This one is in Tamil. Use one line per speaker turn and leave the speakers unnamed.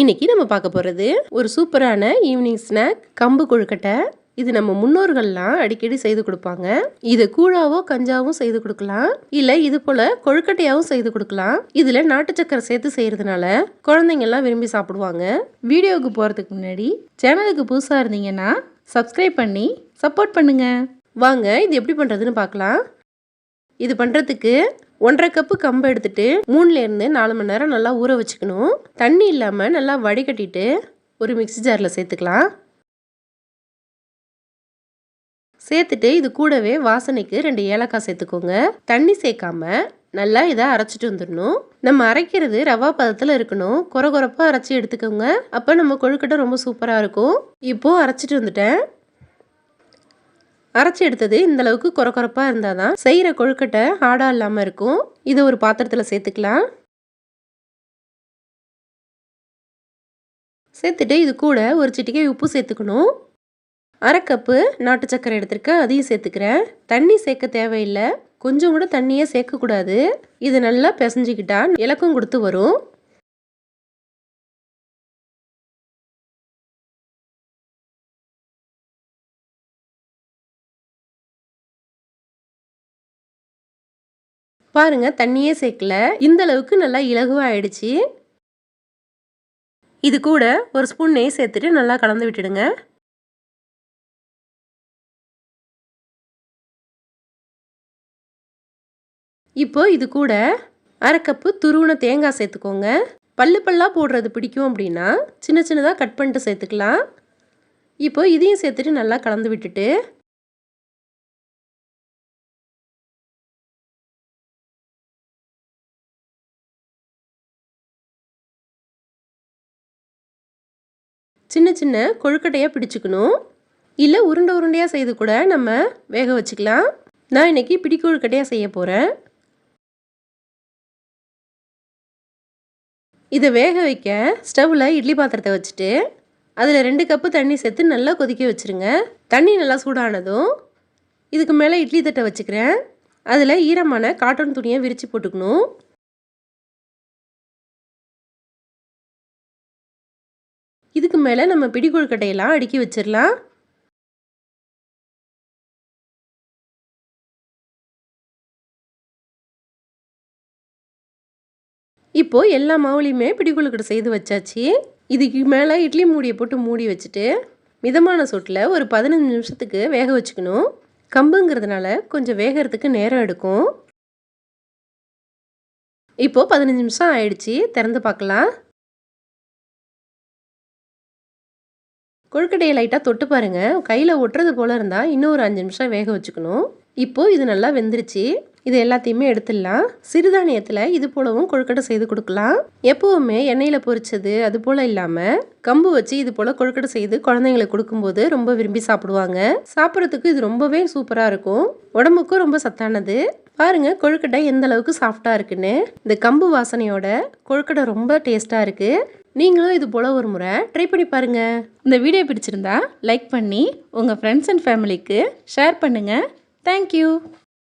இன்னைக்கு நம்ம பார்க்க போகிறது ஒரு சூப்பரான ஈவினிங் ஸ்நாக் கம்பு கொழுக்கட்டை. இது நம்ம முன்னோர்கள்லாம் அடிக்கடி செய்து கொடுப்பாங்க. இதை கூழாவோ கஞ்சாவும் செய்து கொடுக்கலாம். இல்லை இது போல கொழுக்கட்டையாவும் செய்து கொடுக்கலாம். இதில் நாட்டு சக்கரை சேர்த்து செய்யறதுனால குழந்தைங்க எல்லாம் விரும்பி சாப்பிடுவாங்க. வீடியோவுக்கு போகிறதுக்கு முன்னாடி சேனலுக்கு புதுசாக இருந்தீங்கன்னா சப்ஸ்கிரைப் பண்ணி சப்போர்ட் பண்ணுங்க. வாங்க இது எப்படி பண்ணுறதுன்னு பார்க்கலாம். இது பண்ணுறதுக்கு ஒன்றரை கப்பு கம்பு எடுத்துட்டு மூணுலேருந்து நாலு மணி நேரம் நல்லா ஊற வச்சுக்கணும். தண்ணி இல்லாமல் நல்லா வடிகட்டிட்டு ஒரு மிக்ஸி ஜாரில் சேர்த்துக்கலாம். சேர்த்துட்டு இது கூடவே வாசனைக்கு ரெண்டு ஏலக்காய் சேர்த்துக்கோங்க. தண்ணி சேர்க்காம நல்லா இதை அரைச்சிட்டு வந்துடணும். நம்ம அரைக்கிறது ரவா பதத்தில் இருக்கணும். குறை குறப்பாக அரைச்சி எடுத்துக்கோங்க. அப்போ நம்ம கொழுக்கட்டை ரொம்ப சூப்பராக இருக்கும். இப்போது அரைச்சிட்டு வந்துட்டேன். அரைச்சி எடுத்தது இந்த அளவுக்கு குறை குறைப்பாக இருந்தால் தான். செய்கிற கொழுக்கட்டை ஹார்டாக இல்லாமல் இருக்கும். இதை ஒரு பாத்திரத்தில் சேர்த்துக்கலாம். சேர்த்துட்டு இது கூட ஒரு சிட்டிக்கை உப்பு சேர்த்துக்கணும். அரை கப்பு நாட்டு சக்கரை எடுத்திருக்கேன் அதையும் சேர்த்துக்கிறேன். தண்ணி சேர்க்க தேவையில்லை. கொஞ்சம் கூட தண்ணியே சேர்க்கக்கூடாது. இது நல்லா பிசைஞ்சிக்கிட்டா இலக்கம் கொடுத்து வரும். பாருங்க தண்ணியே சேர்க்கல. இந்த அளவுக்கு நல்லா இலகுவாயிடுச்சு இது கூட ஒரு ஸ்பூன் நெய் சேர்த்துட்டு நல்லா கலந்து விட்டுடுங்க. இப்போ இது கூட அரை கப்பு துருவன தேங்காய் சேர்த்துக்கோங்க. பல்லு பல்லாக போடுறது பிடிக்கும் அப்படின்னா சின்ன சின்னதாக கட் பண்ணிட்டு சேர்த்துக்கலாம். இப்போ இதையும் சேர்த்துட்டு நல்லா கலந்து விட்டுட்டு சின்ன சின்ன கொழுக்கட்டையாக பிடிச்சிக்கணும். இல்லை உருண்டை உருண்டையாக செய்து கூட நம்ம வேக வச்சுக்கலாம். நான் இன்றைக்கி பிடி கொழுக்கட்டையாக செய்ய போகிறேன் இதை வேக வைக்க ஸ்டவ்வில் இட்லி பாத்திரத்தை வச்சுட்டு அதில் ரெண்டு கப்பு தண்ணி சேர்த்து நல்லா கொதிக்க வச்சுருங்க. தண்ணி நல்லா சூடானதும் இதுக்கு மேலே இட்லி தட்டை வச்சுக்கிறேன். அதில் ஈரமான காட்டன் துணியை விரித்து போட்டுக்கணும். இதுக்கு மேலே நம்ம பிடி கொழுக்கட்டையெல்லாம் அடுக்கி வச்சிடலாம் இப்போ எல்லா மாவுலையுமே பிடி கொழுக்கட்டை செய்து வச்சாச்சு. இதுக்கு மேலே இட்லி மூடியை போட்டு மூடி வச்சுட்டு மிதமான சூட்டில் ஒரு பதினஞ்சு நிமிஷத்துக்கு வேக வச்சுக்கணும். கம்புங்கிறதுனால கொஞ்சம் வேகிறதுக்கு நேரம் எடுக்கும். இப்போது பதினஞ்சு நிமிஷம் ஆயிடுச்சு. திறந்து பார்க்கலாம். கொழுக்கட்டையை லைட்டாக தொட்டு பாருங்கள் கையில் ஒட்டுறது போல் இருந்தால் இன்னும் ஒரு அஞ்சு நிமிஷம் வேக வச்சுக்கணும். இப்போது இது நல்லா வெந்துருச்சு. இது எல்லாத்தையுமே எடுத்துடலாம். சிறுதானியத்தில் இது போலவும் கொழுக்கட்டை செய்து கொடுக்கலாம். எப்போவுமே எண்ணெயில் பொரிச்சது அது போல் இல்லாமல் கம்பு வச்சு இது போல் கொழுக்கட்டை செய்து குழந்தைங்களுக்கு கொடுக்கும்போது ரொம்ப விரும்பி சாப்பிடுவாங்க. சாப்பிட்றதுக்கு இது ரொம்பவே சூப்பராக இருக்கும். உடம்புக்கும் ரொம்ப சத்தானது. பாருங்க கொழுக்கட்டை எந்த அளவுக்கு சாஃப்டாக இருக்குன்னு. இந்த கம்பு வாசனையோட கொழுக்கட்டை ரொம்ப டேஸ்ட்டாக இருக்குது நீங்களும் இது போல் ஒரு முறை ட்ரை பண்ணி பாருங்கள் இந்த வீடியோ பிடிச்சிருந்தா லைக் பண்ணி உங்கள் ஃப்ரெண்ட்ஸ் அண்ட் ஃபேமிலிக்கு ஷேர் பண்ணுங்கள் தேங்க்யூ